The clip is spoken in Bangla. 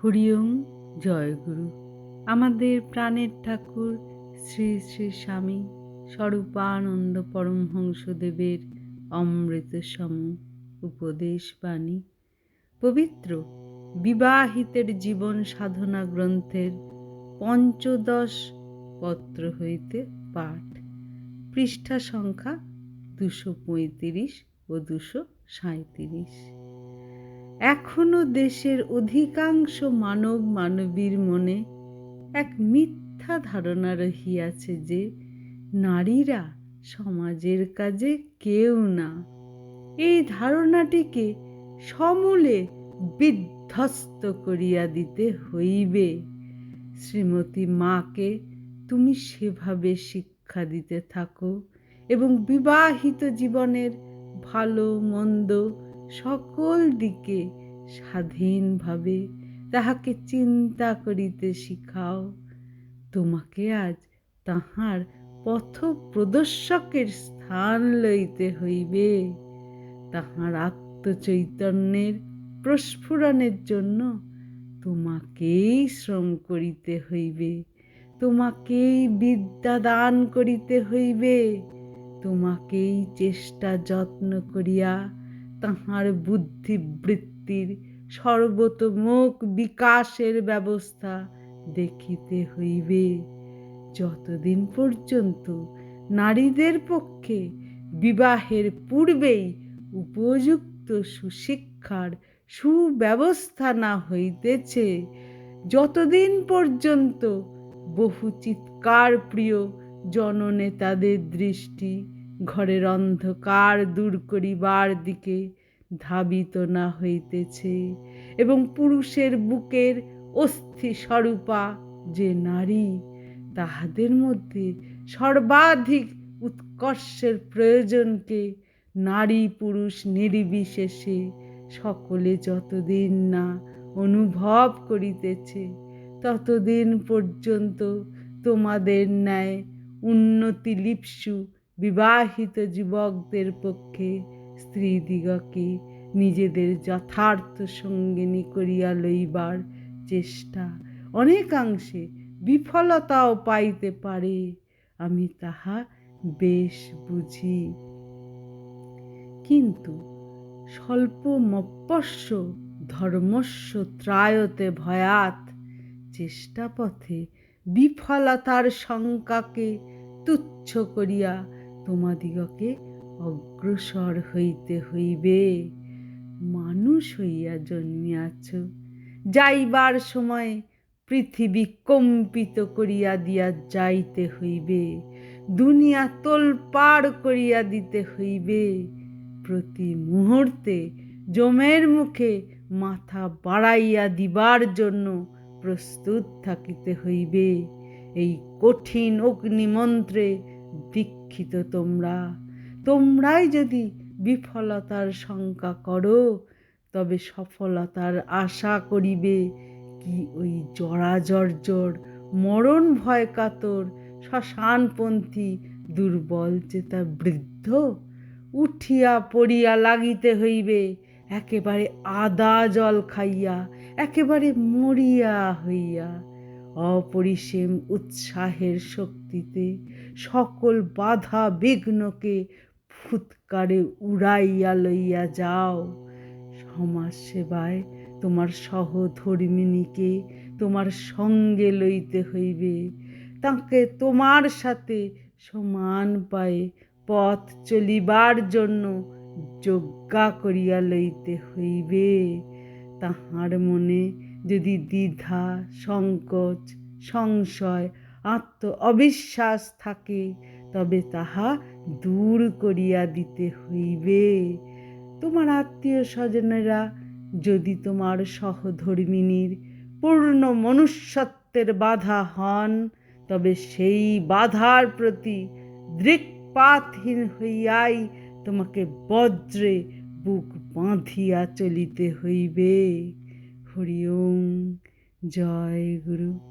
হরিওম জয়গুরু আমাদের প্রাণের ঠাকুর শ্রী শ্রী স্বামী স্বরূপানন্দ পরমহংসদেবের অমৃত সম উপদেশ বাণী। পবিত্র বিবাহিতের জীবন সাধনা গ্রন্থের পঞ্চদশ পত্র হইতে পাঠ। পৃষ্ঠা সংখ্যা দুশো পঁয়ত্রিশ ও দুশো সাঁত্রিশ এখনও দেশের অধিকাংশ মানব মানবীর মনে এক মিথ্যা ধারণা রহিয়াছে যে নারীরা সমাজের কাজে কেউ না। এই ধারণাটিকে সমূলে বিধ্বস্ত করিয়া দিতে হইবে। শ্রীমতী মাকে তুমি সেভাবে শিক্ষা দিতে থাকো এবং বিবাহিত জীবনের ভালো, মন্দ সকল দিকে স্বাধীনভাবে তাহাকে চিন্তা করিতে শিখাও। তোমাকে আজ তাহার পথ প্রদর্শকের স্থান লইতে হইবে। তাহার আত্মচৈতন্যের প্রস্ফুরণের জন্য তোমাকেই শ্রম করিতে হইবে। তোমাকেই বিদ্যা দান করিতে হইবে। তোমাকেই চেষ্টা যত্ন করিয়া তাহার বুদ্ধিবৃত্তির সর্বতোমুখ বিকাশের ব্যবস্থা দেখিতে হইবে। যতদিন পর্যন্ত নারীদের পক্ষে বিবাহের পূর্বেই উপযুক্ত সুশিক্ষার সুব্যবস্থা না হইতেছে, যতদিন পর্যন্ত বহু চিৎকার প্রিয় জননেতাদের দৃষ্টি ঘরের অন্ধকার দূর করিবার দিকে ধাবিত না হইতেছে এবং পুরুষের বুকের অস্থি স্বরূপা যে নারী, তাহাদের মধ্যে সর্বাধিক উৎকর্ষের প্রয়োজনকে নারী পুরুষ নির্বিশেষে সকলে যতদিন না অনুভব করিতেছে, ততদিন পর্যন্ত তোমাদের ন্যায় উন্নতি লিপসু বিবাহিত যুবকদের পক্ষে স্ত্রীদিগকে নিজেদের যথার্থ সঙ্গিনী করিয়া লইবার চেষ্টা অনেকাংশে বিফলতাও পাইতে পারে, আমি তাহা বেশ বুঝি। কিন্তু স্বল্প মপস্য ধর্মস্য ত্রায়তে ভয়াত চেষ্টা পথে বিফলতার শঙ্কাকে তুচ্ছ করিয়া তোমাদিগকে অগ্রসর হইতে হইবে। মানুষ হইয়া জন্মিয়াছ, যাইবার সময় পৃথিবী কম্পিত করিয়া দিয়া যাইতে হইবে, দুনিয়া তোল তোলপাড় করিয়া দিতে হইবে। প্রতি মুহূর্তে জমের মুখে মাথা বাড়াইয়া দিবার জন্য প্রস্তুত থাকিতে হইবে। এই কঠিন অগ্নিমন্ত্রে দীক্ষিত তোমরা। তোমরাই যদি বিফলতার শঙ্কা করো, তবে সফলতার আশা করিবে কি ওই জরাজর্জর, মরণ ভয় কাতর শ্মশানপন্থী, দুর্বল চেতা বৃদ্ধ? উঠিয়া পড়িয়া লাগিতে হইবে, একেবারে আদা জল খাইয়া, একেবারে মরিয়া হইয়া। অপরিসীম উৎসাহের শক্তিতে সকল বাধা বিঘ্নকে ফুৎকারে উড়াইয়া লইয়া যাও। সমাজ সেবায় তোমার সহধর্মিনীকে তোমার সঙ্গে লইতে হইবে। তাকে তোমার সাথে সমান পায়ে পথ চলিবার জন্য যজ্ঞা করিয়া লইতে হইবে। তাহার মনে যদি দ্বিধা, সংকোচ, সংশয় আত্ম অবিশ্বাস থাকে, তবে তাহা দূর করিয়া দিতে হইবে। তোমার আত্মীয় স্বজনেরা, যদি তোমার সহধর্মিনীর পূর্ণ মনুষ্যত্বের বাধা হন, তবে সেই বাধার প্রতি দৃকপাতহীন হইয়াই তোমাকে বজ্রে বুক বাঁধিয়া চলিতে হইবে। হরি ওম জয় গুরু।